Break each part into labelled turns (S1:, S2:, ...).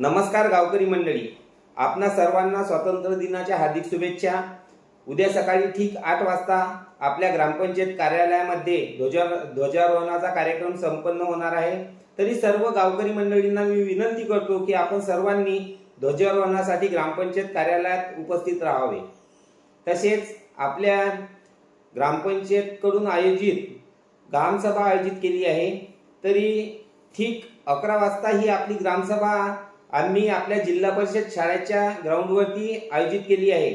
S1: नमस्कार गावकरी मंडळी. आपणा सर्वांना स्वातंत्र्य दिनाच्या हार्दिक शुभेच्छा. उद्या सकाळी ठीक आठ वाजता आपल्या ग्रामपंचायत कार्यालयामध्ये ध्वजा ध्वजारोहणाचा कार्यक्रम संपन्न होणार आहे. तरी सर्व गावकरी मंडळींना मी विनंती करतो की आपण सर्वांनी ध्वजारोहणासाठी ग्रामपंचायत कार्यालयात उपस्थित राहावे. तसेच आपल्या ग्रामपंचायतकडून आयोजित ग्रामसभा आयोजित केली आहे. तरी ठीक अकरा वाजता ही आपली ग्रामसभा आम्ही आपल्या जिल्हा परिषद शाळेच्या ग्राउंडवरती आयोजित केली आहे.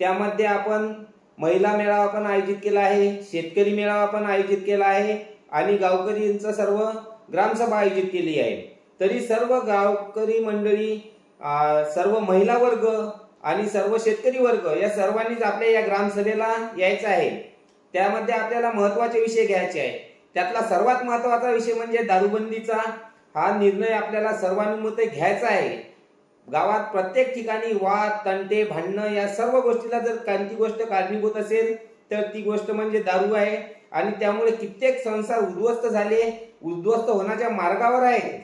S1: त्यामध्ये आपण महिला मेळावा पण आयोजित केला आहे शेतकरी मेळावा पण आयोजित केला आहे आणि गावकरींचं सर्व ग्रामसभा आयोजित केली आहे. तरी सर्व गावकरी मंडळी सर्व महिला वर्ग आणि सर्व शेतकरी वर्ग या सर्वांनीच आपल्या या ग्रामसभेला यायचं आहे. त्यामध्ये आपल्याला महत्त्वाचे विषय घ्यायचे आहे त्यातला सर्वात महत्त्वाचा विषय म्हणजे दारूबंदीचा. हा निर्णय आपल्याला सर्वानुमते घ्यायचा आहे. गावात प्रत्येक ठिकाणी वाद तंटे भांडणं या सर्व गोष्टीला जर कोणती गोष्ट कारणीभूत असेल तर ती गोष्ट म्हणजे दारू आहे आणि त्यामुळे कित्येक संसार उद्ध्वस्त झाले उद्ध्वस्त होण्याच्या मार्गावर आहे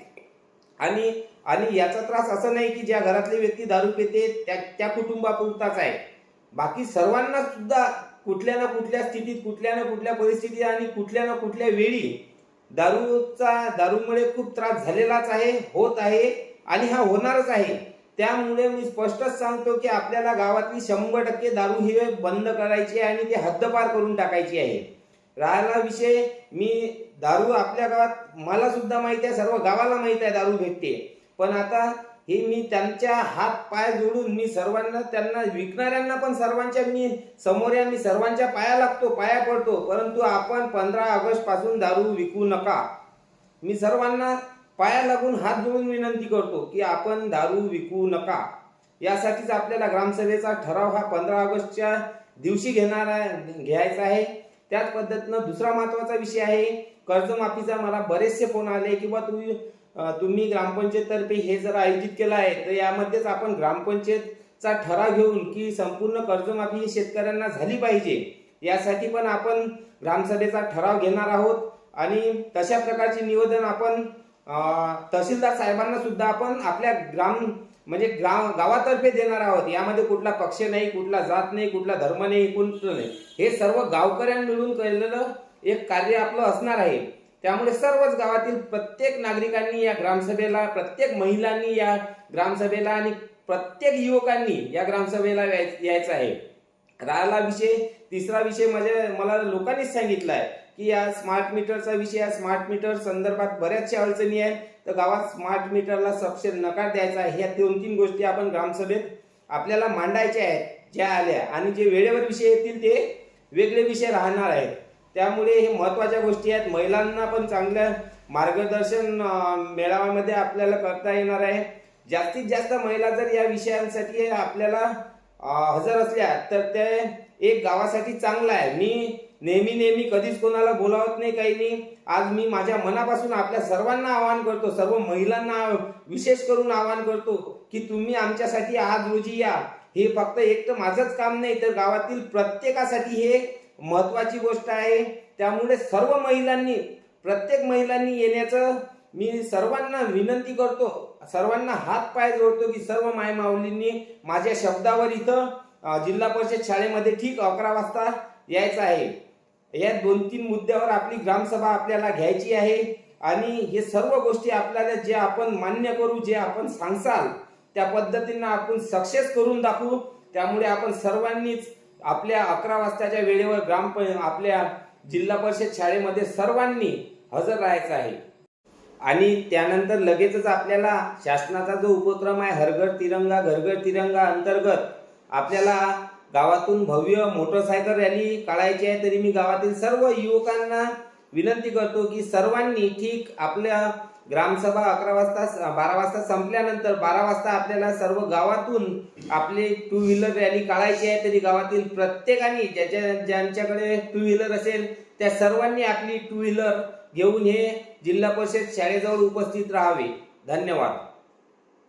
S1: आणि आणि याचा त्रास असं नाही की ज्या घरातले व्यक्ती दारू पिते त्या त्या कुटुंबापुरताच आहे. बाकी सर्वांना सुद्धा कुठल्या ना कुठल्या स्थितीत कुठल्या ना कुठल्या परिस्थितीत आणि कुठल्या ना कुठल्या वेळी दारूचा दारूमुळे खूप त्रास झालेलाच आहे होत आहे आणि हा होणारच आहे. त्यामुळे मी स्पष्टच सांगतो की आपल्याला गावातली शंभर टक्के दारू ही बंद करायची आणि ती हद्दपार करून टाकायची आहे. राहिला विषय मी दारू आपल्या गावात मला सुद्धा माहिती आहे सर्व गावाला माहिती आहे दारू भेटते. पण आता हे मी त्यांच्या हात पाय जोडून मी सर्वांना त्यांना विकणाऱ्यांना पण सर्वांच्या मी समोर या मी सर्वांच्या पाया लागतो पाया पडतो. परंतु आपण पंधरा ऑगस्टपासून दारू विकू नका. मी सर्वांना पाया लागून हात जोडून विनंती करतो की आपण दारू विकू नका. यासाठीच आपल्याला ग्रामसभेचा ठराव हा पंधरा ऑगस्टच्या दिवशी घेणार आहे घ्यायचा आहे. त्याच पद्धतीनं दुसरा महत्त्वाचा विषय आहे. कर्जमाफीचा मला बरेचसे फोन आले किंवा तुम्ही तुम्ही ग्रामपंचायततर्फे हे जर आयोजित केलं आहे तर यामध्येच आपण ग्रामपंचायतचा ठराव घेऊन की संपूर्ण कर्जमाफी शेतकऱ्यांना झाली पाहिजे यासाठी पण आपण ग्रामसभेचा ठराव घेणार आहोत. आणि तशा प्रकारचे निवेदन आपण तहसीलदार साहेबांना सुद्धा आपण आपल्या ग्राम म्हणजे ग्राम गावातर्फे देणार आहोत. यामध्ये कुठला पक्ष नाही कुठला जात नाही कुठला धर्म नाही कुठलं नाही. हे सर्व गावकऱ्यां मिळून केलेलं एक कार्य आपलं असणार आहे. त्यामुळे सर्वच गावातील प्रत्येक नागरिकांनी या ग्रामसभेला प्रत्येक महिलांनी या ग्रामसभेला आणि प्रत्येक युवकांनी या ग्रामसभेला याय- यायचं आहे. राहिला विषय तिसरा विषय म्हणजे मला लोकांनीच सांगितला आहे की या स्मार्ट मीटरचा विषय स्मार्ट मीटर संदर्भात बऱ्याचशा अडचणी आहेत. तर गावात स्मार्ट मीटरला सक्षम नकार द्यायचा आहे. ह्या दोन तीन गोष्टी आपण ग्रामसभेत आपल्याला मांडायच्या आहेत ज्या आल्या. आणि जे वेळेवर विषय येतील ते वेगळे विषय राहणार आहेत. त्यामुळे हे महत्त्वाच्या गोष्टी आहेत. महिलांना पण चांगलं मार्गदर्शन मेळाव्यामध्ये आपल्याला करता येणार आहे. जास्तीत जास्त महिला जर या विषयांसाठी आपल्याला हजर असल्या तर ते एक गावासाठी चांगलं आहे. मी नेहमी नेहमी कधीच कोणाला बोलावत नाही काही नाही आज मी माझ्या मनापासून आपल्या सर्वांना आवाहन करतो सर्व महिलांना विशेष करून आवाहन करतो की तुम्ही आमच्यासाठी आज रोजी या. हे फक्त एक तर माझंच काम नाही तर गावातील प्रत्येकासाठी हे महत्वाची गोष्ट आहे. त्यामुळे सर्व महिलांनी प्रत्येक महिलांनी येण्याचं मी सर्वांना विनंती करतो. सर्वांना हात पाय जोडतो की सर्व मायमाऊलींनी माझ्या शब्दावर इथं जिल्हा परिषद शाळेमध्ये ठीक अकरा वाजता यायचं आहे. या दोन तीन मुद्द्यावर आपली ग्रामसभा आपल्याला घ्यायची आहे. आणि हे सर्व गोष्टी आपल्याला जे आपण मान्य करू जे आपण सांगसाल त्या पद्धतीनं आपण सक्सेस करून दाखवू. त्यामुळे आपण सर्वांनीच आपल्या अकरा वाजताच्या वेळेवर ग्राम आपल्या जिल्हा परिषद शाळेमध्ये सर्वांनी हजर राहायचं आहे. आणि त्यानंतर लगेचच आपल्याला शासनाचा जो उपक्रम आहे हरघर तिरंगा घरघर तिरंगा अंतर्गत आपल्याला गावातून भव्य मोटरसायकल रॅली काढायची आहे तरी मी गावातील सर्व युवकांना विनंती करतो की सर्वांनी ठीक आपल्या ग्रामसभा अकरा वाजता बारा वाजता संपल्यानंतर बारा वाजता आपल्याला सर्व गावातून आपली टू व्हीलर रॅली काढायची आहे. तरी गावातील प्रत्येकाने ज्याच्या ज्यांच्याकडे टू व्हीलर असेल त्या सर्वांनी आपली टू व्हीलर घेऊन हे जिल्हा परिषद शाळेजवळ उपस्थित राहावे. धन्यवाद.